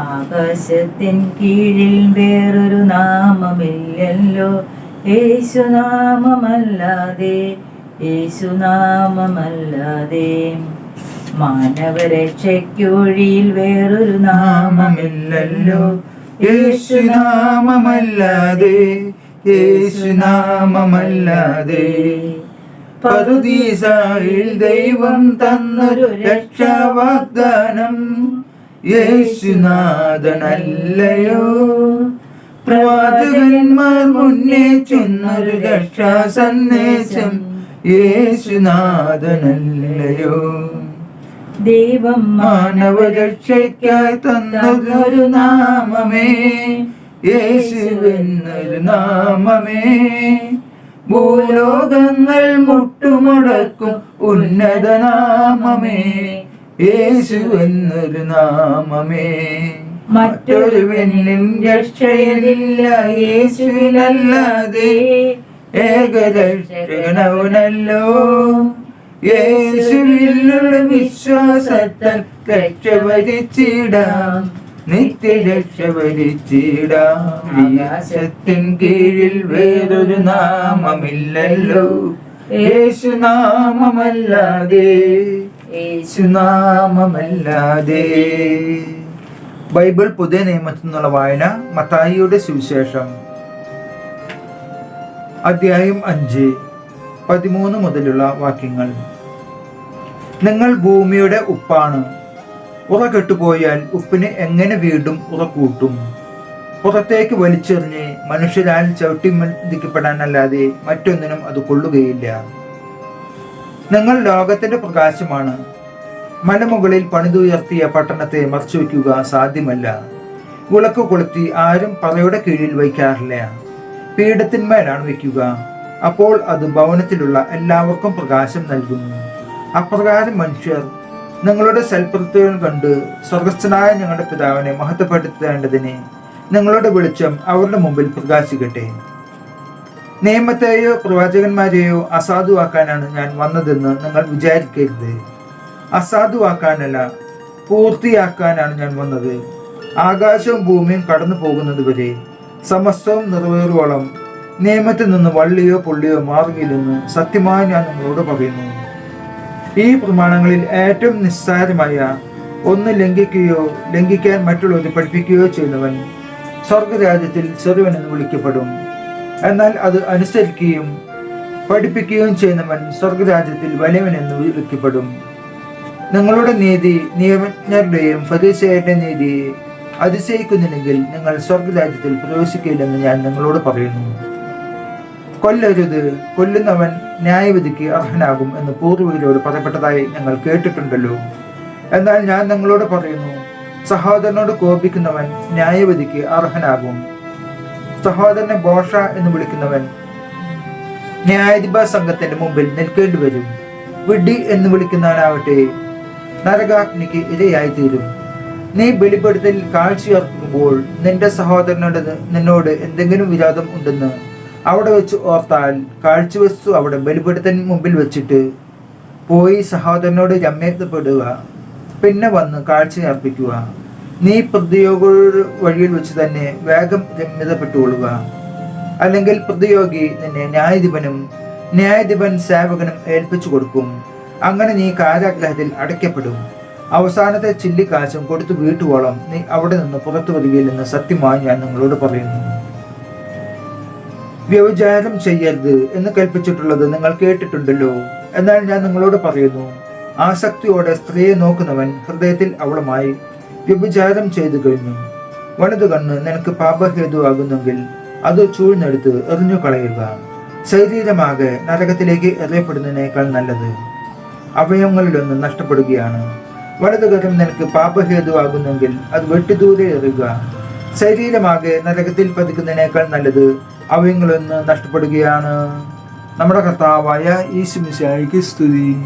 ആകാശത്തിൻ കീഴിൽ വേറൊരു നാമമില്ലല്ലോ. യേശുനാമമല്ലാതെ യേശുനാമമല്ലാതെ. മാനവരക്ഷയ്ക്കൊഴിയിൽ വേറൊരു നാമമില്ലല്ലോ. യേശുനാമമല്ലാതെ യേശുനാമമല്ലാതെ. പറുദീസായിൽ ദൈവം തന്നൊരു രക്ഷാവാഗ്ദാനം. യേശുനാഥനല്ലയോ? പ്രവാചകന്മാർ മുന്നേ ചെന്നൊരു രക്ഷാ സന്ദേശം യേശുനാഥനല്ലയോ? ദൈവം മാനവരക്ഷയ്ക്കായി തന്നതൊരു നാമമേ യേശുവെന്നൊരു നാമമേ. ഭൂലോകങ്ങൾ മുട്ടുമുടക്കും ഉന്നത നാമമേ യേശുവെന്നൊരു നാമമേ. മറ്റൊരു വെണ്ണിൻ രക്ഷയിലില്ല യേശുവിനല്ലാതെ ഏകരക്ഷകനവനല്ലോ യേശുവിലുള്ള വിശ്വാസത്താൽ രക്ഷ വരിച്ചിടാം. ആകാശത്തിൻ കീഴിൽ വേറൊരു നാമമില്ലല്ലോ. യേശുനാമമല്ലാതെ യേശുനാമമല്ലാതെ. ബൈബിൾ പുതിയ നിയമത്തിൽ നിന്നുള്ള വായന മത്തായിയുടെ സുവിശേഷം. അധ്യായം അഞ്ച് പതിമൂന്ന് മുതലുള്ള വാക്യങ്ങൾ. നിങ്ങൾ ഭൂമിയുടെ ഉപ്പാണ്. ഉറ കെട്ടുപോയാൽ ഉപ്പിന് എങ്ങനെ വീണ്ടും ഉറ കൂട്ടും പുറത്തേക്ക് വലിച്ചെറിഞ്ഞ് മനുഷ്യരാൽ ചവിട്ടിമർദ്ദിക്കപ്പെടാനല്ലാതെ മറ്റൊന്നിനും അത് കൊള്ളുകയില്ല. നിങ്ങൾ ലോകത്തിന്റെ പ്രകാശമാണ്. മലമുകളിൽ പണിതുയർത്തിയ പട്ടണത്തെ മറച്ചുവെക്കുക സാധ്യമല്ല. വിളക്ക് കൊളുത്തി ആരും പറയുടെ കീഴിൽ വയ്ക്കാറില്ല. പീഠത്തിന്മേലാണ് വയ്ക്കുക. അപ്പോൾ അത് ഭവനത്തിലുള്ള എല്ലാവർക്കും പ്രകാശം നൽകുന്നു. അപ്രകാരം മനുഷ്യർ നിങ്ങളുടെ സൽപ്രവൃത്തികൾ കണ്ട് സ്വർഗസ്ഥനായ ഞങ്ങളുടെ പിതാവിനെ മഹത്വപ്പെടുത്തേണ്ടതിന് നിങ്ങളുടെ വെളിച്ചം അവരുടെ മുമ്പിൽ പ്രകാശിക്കട്ടെ. നിയമത്തെയോ പ്രവാചകന്മാരെയോ അസാധുവാക്കാനാണ് ഞാൻ വന്നതെന്ന് നിങ്ങൾ വിചാരിക്കരുത്. അസാധുവാക്കാനല്ല പൂർത്തിയാക്കാനാണ് ഞാൻ വന്നത്. ആകാശവും ഭൂമിയും കടന്നു പോകുന്നത് വരെ സമസ്തവും നിറവേറുവോളം നിയമത്തിൽ നിന്ന് വള്ളിയോ പുള്ളിയോ മാറുകയില്ലെന്ന് സത്യമായി ഞാൻ നിങ്ങളോട് പറയുന്നു. ഈ പ്രമാണങ്ങളിൽ ഏറ്റവും നിസ്സാരമായ ഒന്ന് ലംഘിക്കുകയോ ലംഘിക്കാൻ മറ്റുള്ളവരെ പഠിപ്പിക്കുകയോ ചെയ്യുന്നവൻ സ്വർഗരാജ്യത്തിൽ ചെറുവൻ എന്ന് വിളിക്കപ്പെടും. എന്നാൽ അത് അനുസരിക്കുകയും പഠിപ്പിക്കുകയും ചെയ്യുന്നവൻ സ്വർഗരാജ്യത്തിൽ വലിയവൻ എന്ന് വിളിക്കപ്പെടും. നിങ്ങളുടെ നീതി നിയമജ്ഞരുടെയും ഫരീസയുടെ നീതി അതിശയിക്കുന്നില്ലെങ്കിൽ നിങ്ങൾ സ്വർഗരാജ്യത്തിൽ പ്രവേശിക്കില്ലെന്ന് ഞാൻ നിങ്ങളോട് പറയുന്നു. കൊല്ലരുത് കൊല്ലുന്നവൻ ന്യായവിധിക്ക് അർഹനാകും എന്ന് പൂർവികരോട് പറയപ്പെട്ടതായി ഞങ്ങൾ കേട്ടിട്ടുണ്ടല്ലോ. എന്നാൽ ഞാൻ നിങ്ങളോട് പറയുന്നു സഹോദരനോട് കോപിക്കുന്നവൻ ന്യായവിധിക്ക് അർഹനാകും. സഹോദരനെ ബോഷ എന്ന് വിളിക്കുന്നവൻ. ന്യായാധിപ സംഘത്തിന്റെ മുമ്പിൽ നിൽക്കേണ്ടി വരും. വിഡ്ഢി എന്ന് വിളിക്കുന്നവനാവട്ടെ നരകാഗ്നിക്ക് ഇരയായി തീരും നീ ബലിപ്പെടുത്തൽ കാഴ്ചയർക്കുമ്പോൾ നിന്റെ സഹോദരനോട് നിന്നോട് എന്തെങ്കിലും വിരോധം ഉണ്ടെന്ന് അവിടെ വെച്ച് ഓർത്താൽ കാഴ്ചവസ്തു അവിടെ ബലിപ്പെടുത്തലിന് മുമ്പിൽ വെച്ചിട്ട് പോയി സഹോദരനോട് രമ്യപ്പെടുക പിന്നെ വന്ന് കാഴ്ച അർപ്പിക്കുക നീ പ്രതിയോഗ വഴിയിൽ വെച്ച് തന്നെ വേഗം രമ്യതപ്പെട്ടുകൊള്ളുക അല്ലെങ്കിൽ പ്രതിയോഗി നിന്നെ ന്യായാധിപനും ന്യായാധിപൻ സേവകനും ഏൽപ്പിച്ചു കൊടുക്കും. അങ്ങനെ നീ കാരാഗ്രഹത്തിൽ അടയ്ക്കപ്പെടും. അവസാനത്തെ ചില്ലിക്കാശം കൊടുത്തു വീട്ടുവോളം നീ അവിടെ നിന്ന് പുറത്തു വരികയില്ലെന്ന് സത്യമായി ഞാൻ നിങ്ങളോട് പറയുന്നു. വ്യവചാരം ചെയ്യരുത് എന്ന് കൽപ്പിച്ചിട്ടുള്ളത് നിങ്ങൾ കേട്ടിട്ടുണ്ടല്ലോ. എന്നാൽ ഞാൻ നിങ്ങളോട് പറയുന്നു ആസക്തിയോടെ സ്ത്രീയെ നോക്കുന്നവൻ ഹൃദയത്തിൽ അവളുമായി വ്യഭിചാരം ചെയ്തു കഴിഞ്ഞു. വലതു കണ്ണ് നിനക്ക് പാപഹേതുവാകുന്നെങ്കിൽ അത് ചൂഴ്ന്നെടുത്ത് എറിഞ്ഞു കളയുക. ശരീരമാകെ നരകത്തിലേക്ക് എറിയപ്പെടുന്നതിനേക്കാൾ നല്ലത് അവയവങ്ങളിലൊന്ന് നഷ്ടപ്പെടുകയാണ്. വലതു കരം നിനക്ക് പാപഹേതുവാകുന്നെങ്കിൽ അത് വെട്ടിദൂരെ എറിയുക. ശരീരമാകെ നരകത്തിൽ പതിക്കുന്നതിനേക്കാൾ നല്ലത് അവയങ്ങളൊന്ന് നഷ്ടപ്പെടുകയാണ്. നമ്മുടെ കർത്താവായ ഈശുമിശായിക്ക് സ്തുതി.